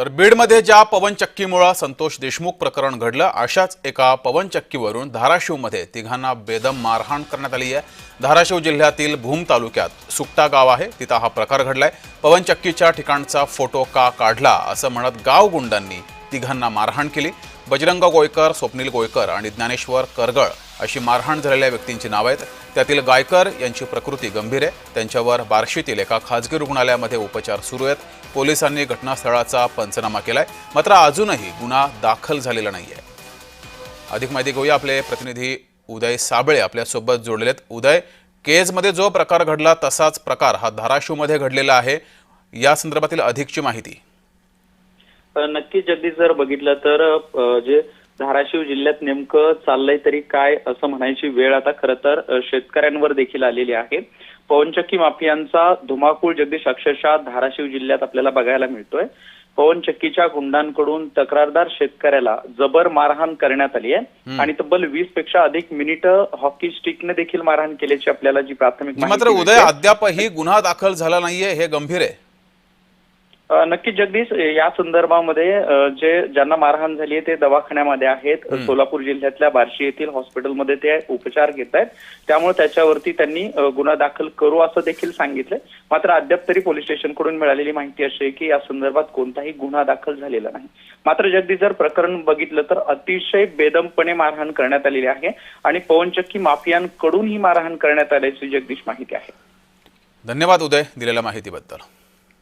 तर बीडमध्ये ज्या पवनचक्कीमुळं संतोष देशमुख प्रकरण घडलं अशाच एका पवनचक्कीवरून धाराशिवमध्ये तिघांना बेदम मारहाण करण्यात आली आहे. धाराशिव जिल्ह्यातील भूम तालुक्यात सुकटा गाव आहे. तिथं हा प्रकार घडलाय. पवनचक्कीच्या ठिकाणचा फोटो का काढला असं म्हणत गावगुंडांनी तिघांना मारहाण केली. बजरंग गोयकर स्वप्नील गोयकर आणि ज्ञानेश्वर करगळ अशी मारहाण झालेल्या व्यक्तींची नावं आहेत. त्यातील गायकर यांची प्रकृती गंभीर आहे. त्यांच्यावर बार्शीतील एका खाजगी रुग्णालयामध्ये उपचार सुरू आहेत. पोलिसांनी घटनास्थळाचा पंचनामा केलाय. मात्र अजूनही गुन्हा दाखल झालेला नाही आहे अधिक माहिती घेऊया आपले प्रतिनिधी उदय साबळे आपल्यासोबत जोडलेले आहेत उदय केजमध्ये जो प्रकार घडला तसाच प्रकार हा धाराशिवमध्ये घडलेला आहे. या संदर्भातील अधिकची माहिती. अ, नक्कीच जगदीश जर बघितलं तर जे धाराशिव जिल्ह्यात नेमकं चाललंय तरी काय असं म्हणायची वेळ आता खरं तर शेतकऱ्यांवर देखील आलेली आहे. पवनचक्की माफियांचा धुमाकूळ जगदीश अक्षरशः धाराशिव जिल्ह्यात आपल्याला बघायला मिळतोय. पवनचक्कीच्या गुंडांकडून तक्रारदार शेतकऱ्याला जबर मारहाण करण्यात आली आहे. आणि तब्बल वीसपेक्षा अधिक मिनिटं हॉकी स्टिकने देखील मारहाण केल्याची आपल्याला जी प्राथमिक मात्र उदय. अद्यापही गुन्हा दाखल झाला नाहीये हे गंभीर आहे. अ, नक्कीच जगदीश या संदर्भामध्ये जे ज्यांना मारहाण झाली आहे ते दवाखान्यामध्ये आहेत. सोलापूर जिल्ह्यातल्या बार्शी येथील हॉस्पिटलमध्ये ते उपचार घेत आहेत. त्यामुळे त्याच्यावरती त्यांनी गुन्हा दाखल करू असं देखील सांगितलंय मात्र अद्याप तरी पोलीस स्टेशनकडून मिळालेली माहिती अशी आहे की या संदर्भात कोणताही गुन्हा दाखल झालेला नाही. मात्र जगदीश जर प्रकरण बघितलं तर अतिशय बेदमपणे मारहाण करण्यात आलेली आहे आणि पवनचक्की माफियांकडून ही मारहाण करण्यात आल्याची जगदीश माहिती आहे. धन्यवाद उदय दिलेल्या माहितीबद्दल.